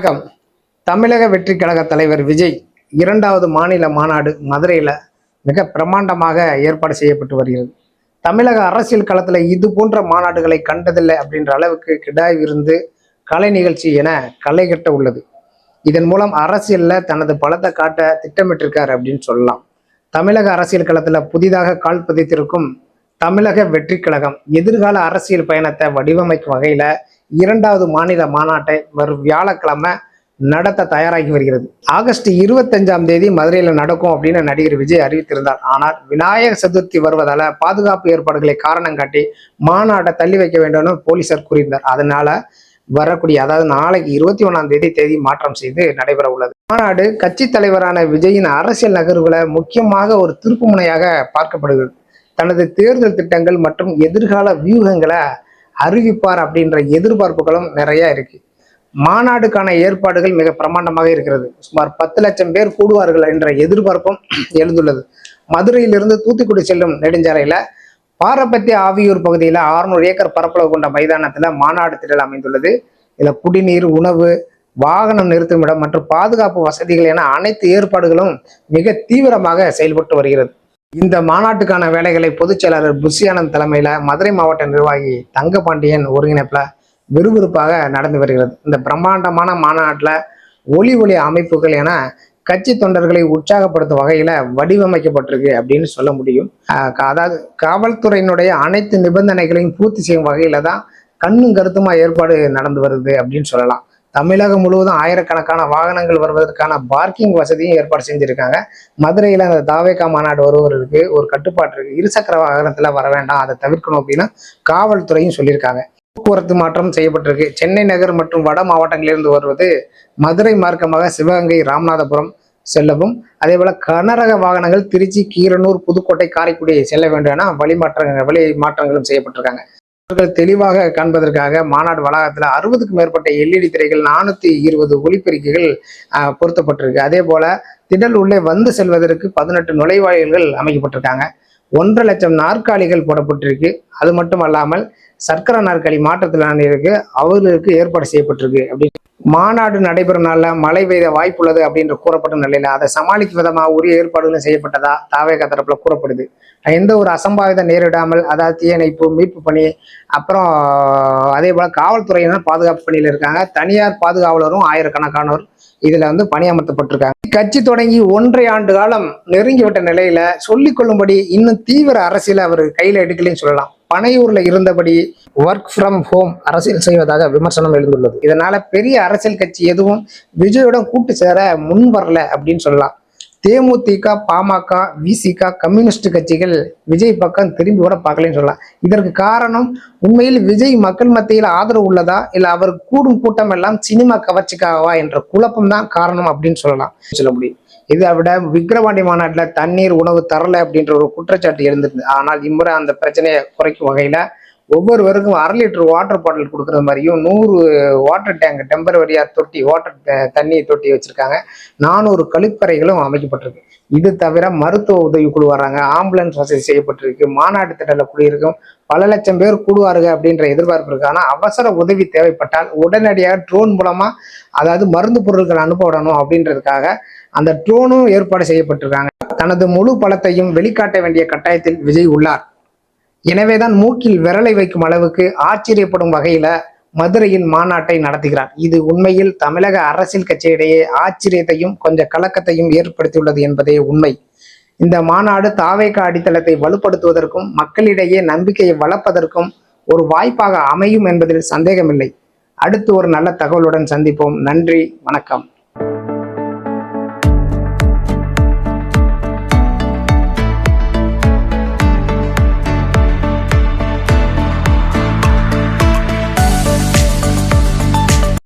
வணக்கம். தமிழக வெற்றி கழக தலைவர் விஜய் இரண்டாவது மாநில மாநாடு மதுரையில் மிக பிரமாண்டமாக ஏற்பாடு செய்யப்பட்டு வருகிறது. தமிழக அரசியல் களத்தில் இது போன்ற மாநாடுகளை கண்டதில்லை அப்படின்ற அளவுக்கு கிடாய்விருந்து கலை நிகழ்ச்சி என களை கட்ட உள்ளது. இதன் மூலம் அரசியலில் தனது பலத்தை காட்ட திட்டமிட்டிருக்கார் அப்படின்னு சொல்லலாம். தமிழக அரசியல் களத்தில் புதிதாக கால் பதித்திருக்கும் தமிழக வெற்றி கழகம் எதிர்கால அரசியல் பயணத்தை வடிவமைக்கும் வகையில் இரண்டாவது மாநில மாநாட்டை வரும் வியாழக்கிழமை நடத்த தயாராகி வருகிறது. ஆகஸ்ட் இருபத்தஞ்சாம் தேதி மதுரையில் நடக்கும் அப்படின்னு நடிகர் விஜய் அறிவித்திருந்தார். ஆனால் விநாயகர் சதுர்த்தி வருவதால பாதுகாப்பு ஏற்பாடுகளை காரணம் காட்டி மாநாட்டை தள்ளி வைக்க வேண்டும்னு போலீசார் கூறியிருந்தார். அதனால வரக்கூடிய அதாவது நாளைக்கு இருபத்தி ஒன்றாம் தேதி தேதி மாற்றம் செய்து நடைபெற உள்ளது. மாநாடு கட்சி தலைவரான விஜயின் அரசியல் நகர்வுகளை முக்கியமாக ஒரு திருப்புமுனையாக பார்க்கப்படுகிறது. தனது தேர்தல் திட்டங்கள் மற்றும் எதிர்கால வியூகங்களை அறிவிப்பார் அப்படின்ற எதிர்பார்ப்புகளும் நிறைய இருக்கு. மாநாடுக்கான ஏற்பாடுகள் மிக பிரமாண்டமாக இருக்கிறது. சுமார் பத்து லட்சம் பேர் கூடுவார்கள் என்ற எதிர்பார்ப்பும் எழுந்துள்ளது. மதுரையிலிருந்து தூத்துக்குடி செல்லும் நெடுஞ்சாலையில பாரபத்திய ஆவியூர் பகுதியில் 600 ஏக்கர் பரப்பளவு கொண்ட மைதானத்தில் மாநாடு திடல் அமைந்துள்ளது. இதில் குடிநீர் உணவு வாகனம் நிறுத்தும் இடம் மற்றும் பாதுகாப்பு வசதிகள் என அனைத்து ஏற்பாடுகளும் மிக தீவிரமாக செயல்பட்டு வருகிறது. இந்த மாநாட்டுக்கான வேலைகளை பொதுச் செயலாளர் புஷியானந்த் தலைமையில மதுரை மாவட்ட நிர்வாகி தங்கபாண்டியன் ஒருங்கிணைப்புல விறுவிறுப்பாக நடந்து வருகிறது. இந்த பிரம்மாண்டமான மாநாட்டில் ஒளி ஒளி அமைப்புகள் என கட்சி தொண்டர்களை உற்சாகப்படுத்தும் வகையில வடிவமைக்கப்பட்டிருக்கு அப்படின்னு சொல்ல முடியும். ஆஹ் அதாவது காவல்துறையினுடைய அனைத்து நிபந்தனைகளையும் பூர்த்தி செய்யும் வகையில தான் கண்ணும் கருத்துமா ஏற்பாடு நடந்து வருது அப்படின்னு சொல்லலாம். தமிழகம் முழுவதும் ஆயிரக்கணக்கான வாகனங்கள் வருவதற்கான பார்க்கிங் வசதியும் ஏற்பாடு செஞ்சுருக்காங்க. மதுரையில் அந்த தாவேக்கா மாநாடு வருவதற்கு ஒரு கட்டுப்பாடு இருக்கு. இருசக்கர வாகனத்தில் வர வேண்டாம் அதை தவிர்க்கணும் அப்படின்னா காவல்துறையும் சொல்லியிருக்காங்க. போக்குவரத்து மாற்றம் செய்யப்பட்டிருக்கு. சென்னை நகர் மற்றும் வட மாவட்டங்களிலிருந்து வருவது மதுரை மார்க்கமாக சிவகங்கை ராமநாதபுரம் செல்லவும். அதே போல கனரக வாகனங்கள் திருச்சி கீரனூர் புதுக்கோட்டை காரைக்குடி செல்ல வேண்டும் என வழிமாற்றங்கள் வழி மாற்றங்களும் செய்யப்பட்டிருக்காங்க. அவர்கள் தெளிவாக காண்பதற்காக மாநாடு வளாகத்தில் அறுபதுக்கும் மேற்பட்ட எல்இடி திரைகள் நானூற்றி இருபது ஒளிப்பெருக்கிகள் ஆஹ், பொருத்தப்பட்டிருக்கு. அதே போல திடல் உள்ளே வந்து செல்வதற்கு பதினெட்டு நுழைவாயில்கள் அமைக்கப்பட்டிருக்காங்க. ஒன்றரை லட்சம் நாற்காலிகள் போடப்பட்டிருக்கு. அது மட்டும் அல்லாமல் சர்க்கரை நாற்காலி இருக்கு அவர்களுக்கு ஏற்பாடு செய்யப்பட்டிருக்கு. அப்படி மாநாடு நடைபெறும் நாளில் மழை பெய்த வாய்ப்புள்ளது அப்படின்ற கூறப்பட்ட நிலையில அதை சமாளிக்கும் விதமாக உரிய ஏற்பாடுகளும் செய்யப்பட்டதா தாவேக தரப்பில் கூறப்படுது. எந்த ஒரு அசம்பாவிதம் நேரிடாமல் அதாவது தீயணைப்பு மீட்பு பணி அப்புறம் அதே போல காவல்துறையினர் பாதுகாப்பு பணியில் இருக்காங்க. தனியார் பாதுகாவலரும் ஆயிரக்கணக்கானோர் இதுல வந்து பணியமர்த்தப்பட்டிருக்காங்க. கட்சி தொடங்கி ஒன்றை ஆண்டு காலம் நெருங்கிவிட்ட நிலையில சொல்லிக்கொள்ளும்படி இன்னும் தீவிர அரசியல் அவர் கையில எடுக்கலைன்னு சொல்லலாம். பனையூர்ல இருந்தபடி ஒர்க் ஃப்ரம் ஹோம் அரசியல் செய்வதாக விமர்சனம் எழுந்துள்ளது. இதனால பெரிய அரசியல் கட்சி எதுவும் விஜயுடன் கூட்டு சேர முன் வரல அப்படின்னு சொல்லலாம். தேமுதிக பாமக விசிக கம்யூனிஸ்ட் கட்சிகள் விஜய் பக்கம் திரும்பி கூட பார்க்கலன்னு சொல்லலாம். இதற்கு காரணம் உண்மையில் விஜய் மக்கள் மத்தியில் ஆதரவு உள்ளதா? இல்லை அவர் கூடும் கூட்டம் எல்லாம் சினிமா கவர்ச்சிக்காகவா என்ற குழப்பம் தான் காரணம் அப்படின்னு சொல்லலாம். சொல்ல முடியும். இதை விட விக்ரவாண்டி மாநாட்டில் தண்ணீர் உணவு தரலை அப்படின்ற ஒரு குற்றச்சாட்டு இருந்தது ஆனால் இம்முறை அந்த பிரச்சனையை குறைக்கும் வகையில ஒவ்வொருவருக்கும் அரை லிட்டர் வாட்டர் பாட்டில் கொடுக்குற மாதிரியும் நூறு வாட்டர் டேங்க் டெம்பரவரியாக தொட்டி வாட்டர் தண்ணி தொட்டி வச்சுருக்காங்க. நானூறு கழிப்பறைகளும் அமைக்கப்பட்டிருக்கு. இது தவிர மருத்துவ உதவி குழு வராங்க. ஆம்புலன்ஸ் வசதி செய்யப்பட்டிருக்கு. மாநாட்டு திட்டத்தில் குடியிருக்கும். பல லட்சம் பேர் கூடுவாருங்க அப்படின்ற எதிர்பார்ப்பு இருக்கு. ஆனால் அவசர உதவி தேவைப்பட்டால் உடனடியாக ட்ரோன் மூலமாக அதாவது மருந்து பொருட்கள் அனுப்பப்படணும் அப்படின்றதுக்காக அந்த ட்ரோனும் ஏற்பாடு செய்யப்பட்டிருக்காங்க. தனது முழு பலத்தையும் வெளிக்காட்ட வேண்டிய கட்டாயத்தில் விஜய் உள்ளார். எனவேதான் மூக்கில் விரலை வைக்கும் அளவுக்கு ஆச்சரியப்படும் வகையில மதுரையின் மாநாட்டை நடத்துகிறார். இது உண்மையில் தமிழக அரசியல் கட்சியிடையே ஆச்சரியத்தையும் கொஞ்சம் கலக்கத்தையும் ஏற்படுத்தியுள்ளது என்பதே உண்மை. இந்த மாநாடு தாவேக அடித்தளத்தை வலுப்படுத்துவதற்கும் மக்களிடையே நம்பிக்கையை வளர்ப்பதற்கும் ஒரு வாய்ப்பாக அமையும் என்பதில் சந்தேகமில்லை. அடுத்து ஒரு நல்ல தகவலுடன் சந்திப்போம். நன்றி வணக்கம்.